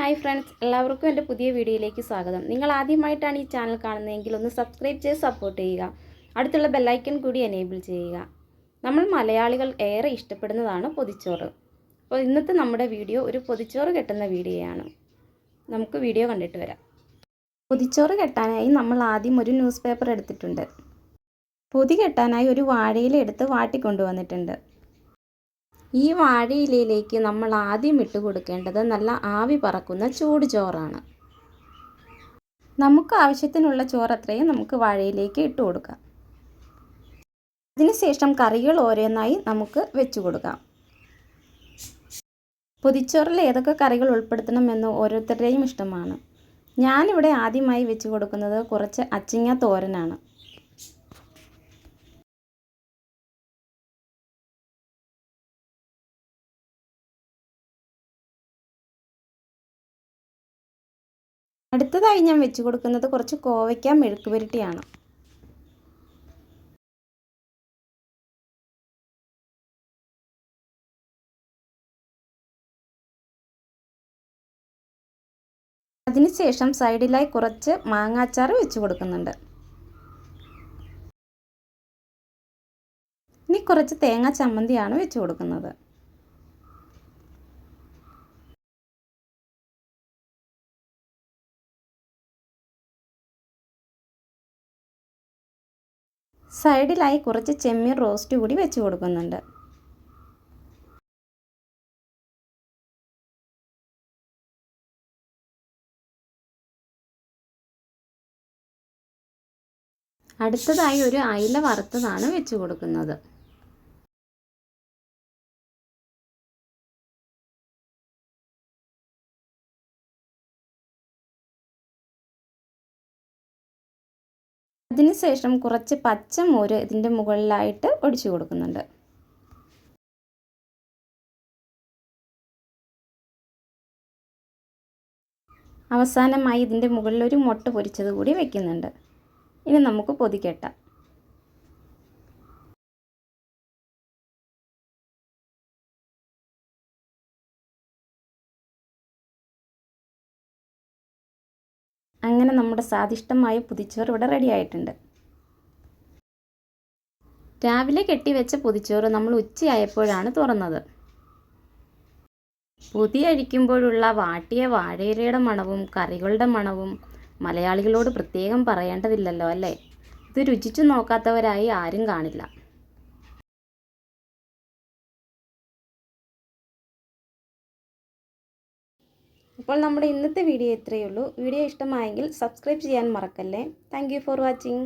Hi friends എല്ലാവർക്കും എന്റെ പുതിയ വീഡിയോയിലേക്ക് സ്വാഗതം. നിങ്ങൾ ആദ്യമായിട്ടാണ് ഈ ചാനൽ കാണുന്നതെങ്കിൽ ഒന്ന് സബ്സ്ക്രൈബ് ചെയ്ത് സപ്പോർട്ട് ചെയ്യുക. അടുത്തുള്ള ബെല്ലൈക്കൺ കൂടി എനേബിൾ ചെയ്യുക. നമ്മൾ മലയാളികൾ ഏറെ ഇഷ്ടപ്പെടുന്നതാണ് പൊതിച്ചോറ്. അപ്പോൾ ഇന്നത്തെ നമ്മുടെ വീഡിയോ ഒരു പൊതിച്ചോറ് കെട്ടുന്ന വീഡിയോയാണ്. നമുക്ക് വീഡിയോ കണ്ടിട്ട് വരാം. പൊതിച്ചോറ് കെട്ടാനായി നമ്മൾ ആദ്യം ഒരു ന്യൂസ് പേപ്പർ എടുത്തിട്ടുണ്ട്. പൊതി കെട്ടാനായി ഒരു വാഴയില എടുത്ത് വാട്ടിക്കൊണ്ടുവന്നിട്ടുണ്ട്. ഈ വാഴയിലയിലേക്ക് നമ്മൾ ആദ്യം ഇട്ട് കൊടുക്കേണ്ടത് നല്ല ആവി പറക്കുന്ന ചൂട് ചോറാണ്. നമുക്ക് ആവശ്യത്തിനുള്ള ചോറ് അത്രയും നമുക്ക് വാഴയിലേക്ക് ഇട്ട് കൊടുക്കാം. അതിനുശേഷം കറികൾ ഓരോന്നായി നമുക്ക് വെച്ച് കൊടുക്കാം. പൊതിച്ചോറിൽ ഏതൊക്കെ കറികൾ ഉൾപ്പെടുത്തണമെന്ന് ഓരോരുത്തരുടെയും ഇഷ്ടമാണ്. ഞാനിവിടെ ആദ്യമായി വെച്ച് കൊടുക്കുന്നത് കുറച്ച് അച്ചിങ്ങ തോരനാണ്. അടുത്തതായി ഞാൻ വെച്ച് കൊടുക്കുന്നത് കുറച്ച് കോവയ്ക്ക മെഴുക്ക് പുരട്ടിയാണ്. അതിനുശേഷം സൈഡിലായി കുറച്ച് മാങ്ങാച്ചാർ വെച്ച് കൊടുക്കുന്നുണ്ട്. ഇനി കുറച്ച് തേങ്ങ ചമ്മന്തിയാണ് വെച്ച് കൊടുക്കുന്നത്. സൈഡിലായി കുറച്ച് ചെമ്മീൻ റോസ്റ്റ് കൂടി വെച്ച് കൊടുക്കുന്നുണ്ട്. അടുത്തതായി ഒരു അയില വറുത്തതാണ് വെച്ച് കൊടുക്കുന്നത്. അതിനുശേഷം കുറച്ച് പച്ചമോര് ഇതിന്റെ മുകളിലായിട്ട് ഒഴിച്ചു കൊടുക്കുന്നുണ്ട്. അവസാനമായി ഇതിന്റെ മുകളിൽ ഒരു മുട്ട പൊരിച്ചത് കൂടി വയ്ക്കുന്നുണ്ട് ഇനി നമുക്ക് പൊതിക്കെട്ടാം. അങ്ങനെ നമ്മുടെ സ്വാദിഷ്ടമായ പുതിച്ചോറ് ഇവിടെ റെഡി ആയിട്ടുണ്ട്. രാവിലെ കെട്ടിവെച്ച പുതിച്ചോറ് നമ്മൾ ഉച്ചയായപ്പോഴാണ് തുറന്നത്. പുതി അഴിക്കുമ്പോഴുള്ള വാട്ടിയ വാഴയിലയുടെ മണവും കറികളുടെ മണവും മലയാളികളോട് പ്രത്യേകം പറയേണ്ടതില്ലല്ലോ അല്ലേ? ഇത് രുചിച്ചു നോക്കാത്തവരായി ആരും കാണില്ല. അപ്പോൾ നമ്മുടെ ഇന്നത്തെ വീഡിയോ ഇത്രയേ ഉള്ളൂ. വീഡിയോ ഇഷ്ടമായെങ്കിൽ സബ്സ്ക്രൈബ് ചെയ്യാൻ മറക്കല്ലേ. Thank for watching